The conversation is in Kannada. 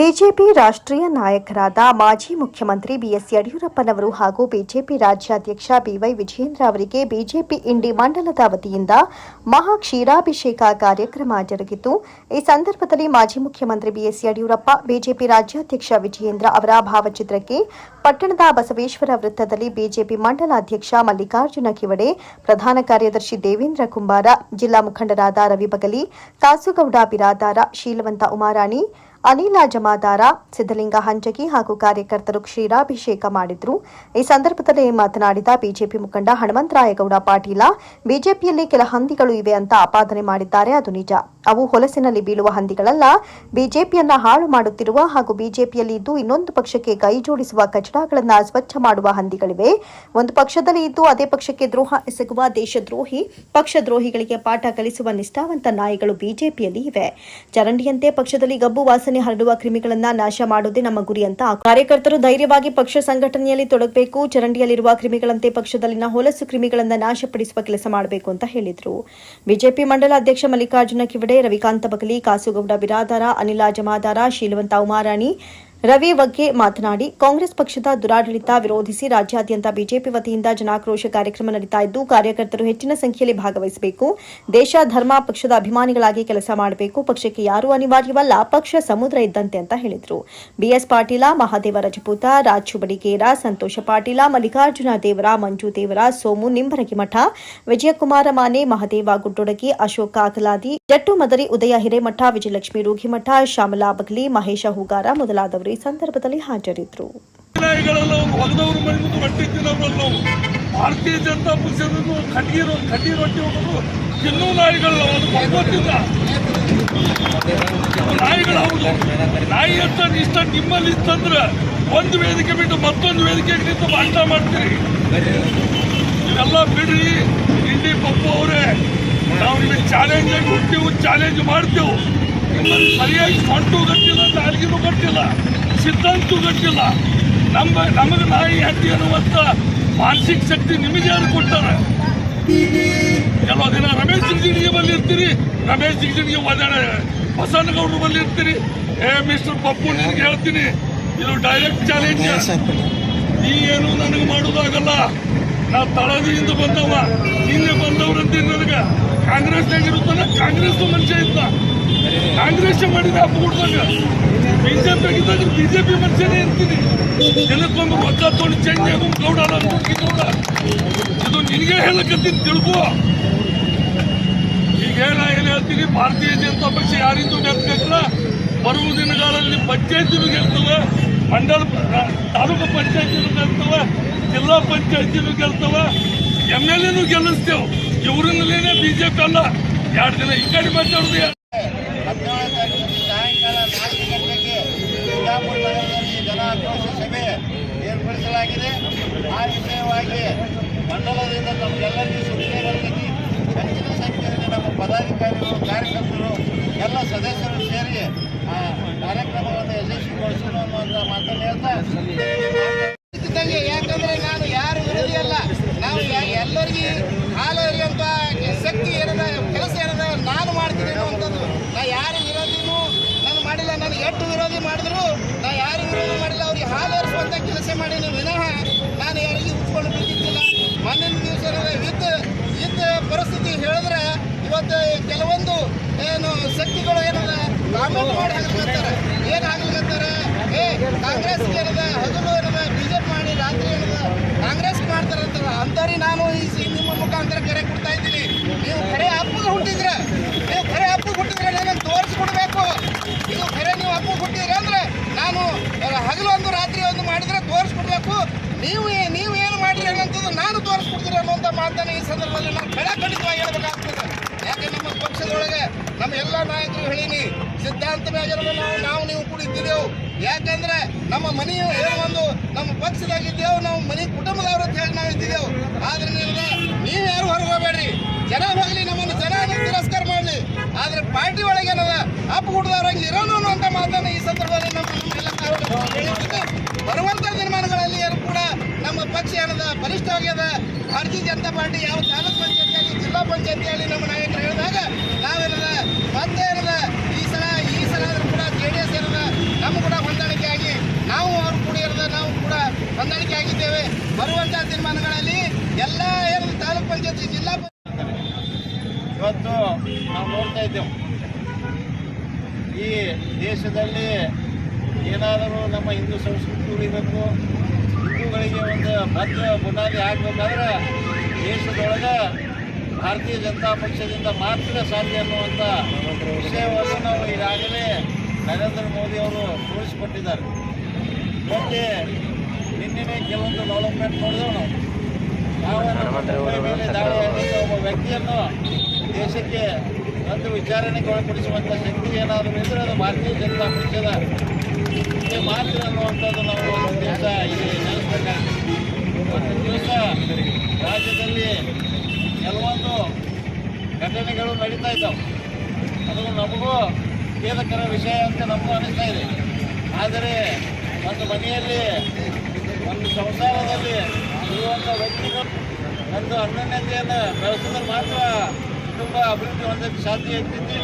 ಬಿಜೆಪಿ ರಾಷ್ಟ್ರೀಯ ನಾಯಕರಾದ ಮಾಜಿ ಮುಖ್ಯಮಂತ್ರಿ ಬಿಎಸ್ ಯಡಿಯೂರಪ್ಪನವರು ಹಾಗೂ ಬಿಜೆಪಿ ರಾಜ್ಯಾಧ್ಯಕ್ಷ ಬಿವೈ ವಿಜಯೇಂದ್ರ ಅವರಿಗೆ ಬಿಜೆಪಿ ಇಂಡಿ ಮಂಡಲದ ವತಿಯಿಂದ ಮಹಾ ಕ್ಷೀರಾಭಿಷೇಕ ಕಾರ್ಯಕ್ರಮ ಜರುಗಿತು. ಈ ಸಂದರ್ಭದಲ್ಲಿ ಮಾಜಿ ಮುಖ್ಯಮಂತ್ರಿ ಬಿಎಸ್ ಯಡಿಯೂರಪ್ಪ, ಬಿಜೆಪಿ ರಾಜ್ಯಾಧ್ಯಕ್ಷ ವಿಜಯೇಂದ್ರ ಅವರ ಭಾವಚಿತ್ರಕ್ಕೆ ಪಟ್ಟಣದ ಬಸವೇಶ್ವರ ವೃತ್ತದಲ್ಲಿ ಬಿಜೆಪಿ ಮಂಡಲಾಧ್ಯಕ್ಷ ಮಲ್ಲಿಕಾರ್ಜುನ ಕಿವಡೆ, ಪ್ರಧಾನ ಕಾರ್ಯದರ್ಶಿ ದೇವೇಂದ್ರ ಕುಂಬಾರ, ಜಿಲ್ಲಾ ಮುಖಂಡರಾದ ರವಿ ಬಗಲಿ ಕಾಸುಗೌಡ ಬಿರಾದಾರ, ಶೀಲವಂತ ಉಮಾರಾಣಿ ಅನಿಲ ಜಮಾದಾರ ಸಿದ್ದಲಿಂಗ ಹಂಜಗಿ ಹಾಗೂ ಕಾರ್ಯಕರ್ತರು ಕ್ಷೀರಾಭಿಷೇಕ ಮಾಡಿದ್ರು. ಈ ಸಂದರ್ಭದಲ್ಲಿ ಮಾತನಾಡಿದ ಬಿಜೆಪಿ ಮುಖಂಡ ಹನುಮಂತರಾಯಗೌಡ ಪಾಟೀಲ, ಬಿಜೆಪಿಯಲ್ಲಿ ಕೆಲ ಹಂದಿಗಳು ಇವೆ ಅಂತ ಆಪಾದನೆ ಮಾಡಿದ್ದಾರೆ. ಅದು ನಿಜ. ಅವು ಹೊಲಸಿನಲ್ಲಿ ಬೀಳುವ ಹಂದಿಗಳಲ್ಲ. ಬಿಜೆಪಿಯನ್ನ ಹಾಳು ಮಾಡುತ್ತಿರುವ ಹಾಗೂ ಬಿಜೆಪಿಯಲ್ಲಿ ಇದ್ದು ಇನ್ನೊಂದು ಪಕ್ಷಕ್ಕೆ ಕೈ ಜೋಡಿಸುವ ಕಚಡಗಳನ್ನು ಸ್ವಚ್ಛ ಮಾಡುವ ಹಂದಿಗಳಿವೆ. ಒಂದು ಪಕ್ಷದಲ್ಲಿ ಇದ್ದು ಅದೇ ಪಕ್ಷಕ್ಕೆ ದ್ರೋಹ ಎಸಗುವ ದೇಶದ್ರೋಹಿ, ಪಕ್ಷದ್ರೋಹಿಗಳಿಗೆ ಪಾಠ ಕಲಿಸುವ ನಿಷ್ಠಾವಂತ ನಾಯಿಗಳು ಬಿಜೆಪಿಯಲ್ಲಿ ಇವೆ. ಚರಂಡಿಯಂತೆ ಪಕ್ಷದಲ್ಲಿ ಗಬ್ಬು ವಾಸನೆ ಹರಡುವ ಕ್ರಿಮಿಗಳನ್ನ ನಾಶ ಮಾಡುವುದೇ ನಮ್ಮ ಗುರಿ ಅಂತ ಕಾರ್ಯಕರ್ತರು ಧೈರ್ಯವಾಗಿ ಪಕ್ಷ ಸಂಘಟನೆಯಲ್ಲಿ ತೊಡಗಬೇಕು, ಚರಂಡಿಯಲ್ಲಿರುವ ಕ್ರಿಮಿಗಳಂತೆ ಪಕ್ಷದಲ್ಲಿನ ಹೊಲಸು ಕ್ರಿಮಿಗಳನ್ನು ನಾಶಪಡಿಸುವ ಕೆಲಸ ಮಾಡಬೇಕು ಅಂತ ಹೇಳಿದರು. ಬಿಜೆಪಿ ಮಂಡಲ ಅಧ್ಯಕ್ಷ ಮಲ್ಲಿಕಾರ್ಜುನ ಕಿವಡೆ ರವಿಕಾಂತ ಬಗಲಿ ಕಾಸುಗೌಡ ಬಿರಾದಾರ ಅನಿಲ ಜಮಾದಾರ ಶೀಲವಂತ ಉಮಾರಾಣಿ ರವಿ ಬಗ್ಗೆ ಮಾತನಾಡಿ, ಕಾಂಗ್ರೆಸ್ ಪಕ್ಷದ ದುರಾಡಳಿತ ವಿರೋಧಿಸಿ ರಾಜ್ಯಾದ್ಯಂತ ಬಿಜೆಪಿ ವತಿಯಿಂದ ಜನಾಕ್ರೋಶ ಕಾರ್ಯಕ್ರಮ ನಡೀತಾ ಇದ್ದು, ಕಾರ್ಯಕರ್ತರು ಹೆಚ್ಚಿನ ಸಂಖ್ಯೆಯಲ್ಲಿ ಭಾಗವಹಿಸಬೇಕು. ದೇಶ, ಧರ್ಮ, ಪಕ್ಷದ ಅಭಿಮಾನಿಗಳಾಗಿ ಕೆಲಸ ಮಾಡಬೇಕು. ಪಕ್ಷಕ್ಕೆ ಯಾರೂ ಅನಿವಾರ್ಯವಲ್ಲ, ಪಕ್ಷ ಸಮುದ್ರ ಇದ್ದಂತೆ ಅಂತ ಹೇಳಿದರು. ಬಿಎಸ್ ಪಾಟೀಲ, ಮಹಾದೇವ ರಜಪೂತ, ರಾಜು ಬಡಿಗೇರ, ಸಂತೋಷ ಪಾಟೀಲ, ಮಲ್ಲಿಕಾರ್ಜುನ ದೇವರ, ಮಂಜು ದೇವರ, ಸೋಮು ನಿಂಬರಗಿ ಮಠ, ವಿಜಯಕುಮಾರ ಮಾನೆ, ಮಹದೇವ ಗುಡ್ಡೊಡಗಿ, ಅಶೋಕ ಅಕಲಾದಿ, ಜಟ್ಟು ಮದರಿ ಉದಯ ಹಿರೇಮಠ, ವಿಜಯಲಕ್ಷ್ಮಿ ರೂಘಿಮಠ ಶ್ಯಾಮಲಾ ಬಗ್ಲಿ, ಮಹೇಶ ಹೂಗಾರ ಮೊದಲಾದವರು ಈ ಸಂದರ್ಭದಲ್ಲಿ ಹಾಜರಿದ್ದರು ಭಾರತೀಯ ಜನತಾ ಪಕ್ಷದನ್ನು ಕಡ್ಡಿ ಕಡ್ಡಿ ರೊಟ್ಟಿ ಹೋಗೋದು ತಿನ್ನೋ ನಾಯಿಗಳಲ್ಲ, ಒಂದು ಭಗವತ್ತಿಂದ ನಾಯಿಗಳು ಹೌದು. ನಾಯಿ ಅಂತ ಇಷ್ಟ ನಿಮ್ಮಲ್ಲಿ ಇತ್ತಂದ್ರೆ ಒಂದು ವೇದಿಕೆ ಬಿಟ್ಟು ಮತ್ತೊಂದು ವೇದಿಕೆ ನಿಂತು ಭಾಷಣ ಮಾಡ್ತೀರಿ. ಇವೆಲ್ಲ ಬಿಡ್ರಿ. ಇಲ್ಲಿ ಪಪ್ಪು ಅವರೇ, ನಾವು ನಿಮಗೆ ಚಾಲೆಂಜ್ ಆಗಿ ಹುಟ್ಟಿವು ಚಾಲೆಂಜ್ ಮಾಡ್ತೇವೆ. ನಿಮ್ಮಲ್ಲಿ ಸರಿಯಾಗಿ ಸೊಂಟು ಗಟ್ಟಿಲ್ಲ, ನಾಲ್ಗಿನೂ ಗಟ್ಟಿಲ್ಲ. ಸಿದ್ಧಾಂತೂ ಗಟ್ಟಿಲ್ಲ ನಮ್ಮ, ನಮಗೆ ನಾಯಿ, ಹತ್ತಿ ಅನ್ನುವಂಥ ಮಾನಸಿಕ ಶಕ್ತಿ ನಿಮಗೆ ಯಾರು ಕೊಟ್ಟಾರ ಕೆಲವು ದಿನ ರಮೇಶ್ ಜಿಗಜಿಣಿಗೆ ಬಲ್ಲಿ ಇರ್ತೀರಿ ರಮೇಶ್ ಜಿಗಜಿಣಿಗೆ ಒದಾಡ ಬಸನಗೌಡರು ಬಲ್ಲಿ ಇರ್ತೀರಿ ಏ ಮಿಸ್ಟರ್ ಪಪ್ಪು, ನಿನಗೆ ಹೇಳ್ತೀನಿ. ಇದು ಡೈರೆಕ್ಟ್ ಚಾಲೆಂಜ್ ನೀ ಏನು ನನಗೆ ಮಾಡೋದಾಗಲ್ಲ. ನಾ ತಳದಿಂದ ಬಂದವ. ನಿನ್ನೆ ಬಂದವ್ರಂತೀನಿ ನನಗೆ. ಕಾಂಗ್ರೆಸ್ ಇರುತ್ತಾನೆ ಕಾಂಗ್ರೆಸ್ ಮನುಷ್ಯ ಇದ್ದ. ಕಾಂಗ್ರೆಸ್ ಮಾಡಿದ ಬಿಜೆಪಿ ಆಗಿದ್ದಾಗ ಬಿಜೆಪಿ ಮನುಷ್ಯನೇ ಇರ್ತೀನಿ ಜನಕ್ಕೊಂದು ರೊಕ್ಕ ತೊಗೊಂಡು ಚೇಂಜ್ ಆಗೋ ಗೌಡ ಗೌಡ. ಇದು ನಿನಗೆ ಹೇಳಕತ್ತೀನಿ ತಿಳ್ಕೋ. ಈಗ ನಾ ಏನು ಹೇಳ್ತೀನಿ, ಭಾರತೀಯ ಜನತಾ ಪಕ್ಷ ಯಾರಿಂದು ಗೆಲ್ಬೇಕಲ್ಲ ಬರುವ ದಿನಗಳಲ್ಲಿ ಪಂಚಾಯತಿನೂ ಗೆಲ್ತವೆ ಮಂಡಲ ತಾಲೂಕು ಪಂಚಾಯತಿನೂ ಗೆಲ್ತವೆ ಜಿಲ್ಲಾ ಪಂಚಾಯತಿನೂ ಗೆಲ್ತವೆ. ಎಂ ಎಲ್ ಎನೂ ಗೆಲ್ಲಿಸ್ತೇವೆ. ಇವರಿನಲ್ಲೇನೆ ಬಿಜೆಪಿ ಅಲ್ಲ. ಎರಡು ದಿನ ಈ ಕಡೆ ಮಾತಾಡೋದು ಸಾಯಂಕಾಲ ನಾಲ್ಕು ಗಂಟೆಗೆ ಬಿಜಾಪುರ ನಗರದಲ್ಲಿ ಜನಾಕ್ರೋಶ ಸಭೆ ಏರ್ಪಡಿಸಲಾಗಿದೆ. ಆ ವಿಷಯವಾಗಿ ಮಂಡಲದಿಂದ ತಮಗೆಲ್ಲರಿಗೂ ಸೂಚನೆಗಳಿಗಾಗಿ ಹೆಚ್ಚಿನ ಸಂಖ್ಯೆಯಲ್ಲಿ ನಮ್ಮ ಪದಾಧಿಕಾರಿಗಳು, ಕಾರ್ಯಕರ್ತರು, ಎಲ್ಲ ಸದಸ್ಯರು ಸೇರಿ ಆ ಕಾರ್ಯಕ್ರಮವನ್ನು ಯಶಸ್ವಿಗೊಳಿಸೋಣ ಅನ್ನುವಂಥ ಮಾತನ್ನು ಹೇಳ್ತಾ ಇದ್ದಂಗೆ ಯಾಕಂದ್ರೆ ನಾನು ಯಾರು ವಿರೋಧಿ ಅಲ್ಲ ನಾವು ಯಾ- ಎಲ್ಲರಿಗೆ ಹಾಲು ಎರೆಯುವಂತ ಶಕ್ತಿ ಏನದ ಕೆಲಸ ಏನದ ನಾನು ಮಾಡ್ತೀನಿ ಅನ್ನುವಂಥದ್ದು ನಾ ಯಾರು ವಿರೋಧಿನೂ ನಾನು ಮಾಡಿಲ್ಲ ನಾನು ಎಷ್ಟು ವಿರೋಧಿ ಮಾಡಿದ್ರು ನಾ ಯಾರು ವಿರೋಧ ಮಾಡಿಲ್ಲ ಅವ್ರಿಗೆ ಹಾಲು ಏರಿಸುವಂತ ಕೆಲಸ ಮಾಡೀನಿ ವಿನಃ ನಾನು ಯಾರಿಗೆ ಉತ್ಕೊಂಡು ಬಿಟ್ಟಿದ್ದಿಲ್ಲ ಮೊನ್ನಿನ ದಿವಸ ಏನದ ಯುದ್ಧ ಯುದ್ಧ ಪರಿಸ್ಥಿತಿ ಹೇಳಿದ್ರೆ ಇವತ್ತು ಕೆಲವೊಂದು ಏನು ಶಕ್ತಿಗಳು ಏನದ ಕಾಮೆಂಟ್ ಮಾಡಿ ಹಾಕ್ಲಿಕತ್ತಾರೆ ಏನು ಹಾಕ್ಲಿಕತ್ತಾರೆ ಏ ಕಾಂಗ್ರೆಸ್ ಏನದ? ಹಗಲು ಏನದ? ಬಿಜೆಪಿ ಮಾಡಿ, ರಾತ್ರಿ ಏನದ? ಕಾಂಗ್ರೆಸ್ ಮಾಡ್ತಾರೆ ಅಂತಲ್ಲ ನಾನು ಈ ನಿಮ್ಮ ಮುಖಾಂತರ ಕರೆ ಕೊಡ್ತಾ ಇದ್ದೀನಿ. ನೀವು ಕರೆ ಹಬ್ಬದ ಹುಟ್ಟಿದ್ರೆ, ನೀವು ಕರೆ ಹಬ್ಬದ ಹುಟ್ಟಿದ್ರೆ ನನಗೆ ತೋರಿಸ್ಕೊಡ್ಬೇಕು. ನೀವು ಕರೆ ನೀವು ಹಬ್ಬ ಹುಟ್ಟಿದ್ರೆ ಅಂದ್ರೆ ನಾನು ಹಗಲು ಒಂದು, ರಾತ್ರಿ ಒಂದು ಮಾಡಿದ್ರೆ ತೋರಿಸ್ಕೊಡ್ಬೇಕು. ನೀವು ನೀವು ಏನು ಮಾಡಿರಿ ಅನ್ನೋಂಥದ್ದು ನಾನು ತೋರಿಸ್ಕೊಡ್ತೀನಿ ಅನ್ನುವಂಥ ಮಾತನ್ನು ಈ ಸಂದರ್ಭದಲ್ಲಿ ನಾನು ಬೆಳೆ ಖಂಡಿತವಾಗಿ ಹೇಳ್ಬೇಕಾಗ್ತದೆ. ನಮ್ಮ ಎಲ್ಲ ನಾಯಕರು ಹೇಳೀನಿ ಸಿದ್ಧಾಂತ ಮ್ಯಾಗೆಲ್ಲ ನಾವು ನಾವು ನೀವು ಕುಡಿತಿದ್ದೆವು ಯಾಕಂದ್ರೆ ನಮ್ಮ ಮನೆಯು ಏನೋ ಒಂದು ನಮ್ಮ ಪಕ್ಷದಾಗಿದ್ದೇವು ನಾವು ಮನೆ ಕುಟುಂಬದವರು ಅಂತ ಹೇಳಿ ನಾವು ಇದ್ದಿದ್ದೆವು ಆದ್ರಿಂದ ನೀವು ಯಾರು ಹೊರಗೆ ಹೋಗಬೇಡ್ರಿ? ಜನ ಹೋಗ್ಲಿ, ನಮ್ಮನ್ನು ಜನ ತಿರಸ್ಕಾರ ಮಾಡಲಿ. ಆದ್ರೆ ಪಾರ್ಟಿ ಒಳಗೆ ಏನದ ಅಪ್ಪ ಹುಡ್ದವ್ರಂಗೆ ಇರೋನು ಅಂತ ಮಾತನ್ನ ಈ ಸಂದರ್ಭದಲ್ಲಿ ನಮ್ಮ ಎಲ್ಲ ಕೂಡ ಶಿಕ್ಷಣದ ಬಲಿಷ್ಠ ಆಗ್ಯದ ಭಾರತೀಯ ಜನತಾ ಪಾರ್ಟಿ ಯಾವ ತಾಲೂಕ್ ಪಂಚಾಯತಿ ಆಗಲಿ ಜಿಲ್ಲಾ ಪಂಚಾಯತಿ ಆಗಲಿ ನಮ್ಮ ನಾಯಕರು ಹೇಳಿದಾಗ ನಾವೇನದ ಮತ್ತೆ ಏನದ ಈ ಸಲ ಈ ಸಲ ಕೂಡ ಜೆ ಡಿ ಎಸ್ ಏನದ ನಮ್ಮ ಕೂಡ ಹೊಂದಾಣಿಕೆ ಆಗಿ ನಾವು ಅವರು ಕೂಡ ಇರದ ನಾವು ಕೂಡ ಹೊಂದಾಣಿಕೆ ಆಗಿದ್ದೇವೆ ಬರುವಂತಹ ತೀರ್ಮಾನಗಳಲ್ಲಿ ಎಲ್ಲ ಏನು ತಾಲೂಕ್ ಪಂಚಾಯತಿ, ಜಿಲ್ಲಾ ಇವತ್ತು ನಾವು ನೋಡ್ತಾ ಇದ್ದೇವೆ. ಈ ದೇಶದಲ್ಲಿ ಏನಾದರೂ ನಮ್ಮ ಹಿಂದೂ ಸಂಸ್ಕೃತಿ ಉಳಿಬೇಕು ಹಿಂದೂಗಳಿಗೆ ಒಂದು ಬದ್ಧ ಬುನಾದಿ ಆಗಬೇಕಾದ್ರೆ ದೇಶದೊಳಗೆ ಭಾರತೀಯ ಜನತಾ ಪಕ್ಷದಿಂದ ಮಾತ್ರ ಸಾಧ್ಯ ಅನ್ನುವಂಥ ವಿಷಯವನ್ನು ನಾವು ಈಗಾಗಲೇ ನರೇಂದ್ರ ಮೋದಿ ಅವರು ತೋರಿಸಿಕೊಟ್ಟಿದ್ದಾರೆ. ಮತ್ತೆ ನಿನ್ನೆ ಕೆಲವೊಂದು ಡೆವಲಪ್ಮೆಂಟ್ ನೋಡಿದೆವು ನಾವು. ನಾವು ಮೇಲೆ ದಾಳಿ ಒಬ್ಬ ವ್ಯಕ್ತಿಯನ್ನು ದೇಶಕ್ಕೆ ಒಂದು ವಿಚಾರಣೆಗೆ ಒಳಪಡಿಸುವಂಥ ಶಕ್ತಿ ಏನಾದರೂ ಇದ್ರೆ ಅದು ಭಾರತೀಯ ಜನತಾ ಪಕ್ಷದ ಮಾತ್ರ ಅನ್ನುವಂಥದ್ದು ನಾವು ದಿವಸ ಇಲ್ಲಿ ನೆನೆಸ್ಬೇಕಾಗ್ತದೆ ಒಂದು ದಿವಸ ರಾಜ್ಯದಲ್ಲಿ ಕೆಲವೊಂದು ಘಟನೆಗಳು ನಡೀತಾ ಇದ್ದಾವೆ. ಅದು ನಮಗೂ ಖೇದಕರ ವಿಷಯ ಅಂತ ನಮಗೂ ಅನಿಸ್ತಾ ಇದೆ. ಆದರೆ ಒಂದು ಮನೆಯಲ್ಲಿ ಒಂದು ಸಂಸಾರದಲ್ಲಿ ಇರುವಂಥ ವ್ಯಕ್ತಿಗಳು ಒಂದು ಅನ್ಯೋನ್ಯತೆಯನ್ನು ಬೆಳೆಸಿದ್ರೆ ಮಾತ್ರ ಕುಟುಂಬ ಅಭಿವೃದ್ಧಿ ಹೊಂದಕ್ಕೆ ಸಾಧ್ಯ ಆಗ್ತೈತಿ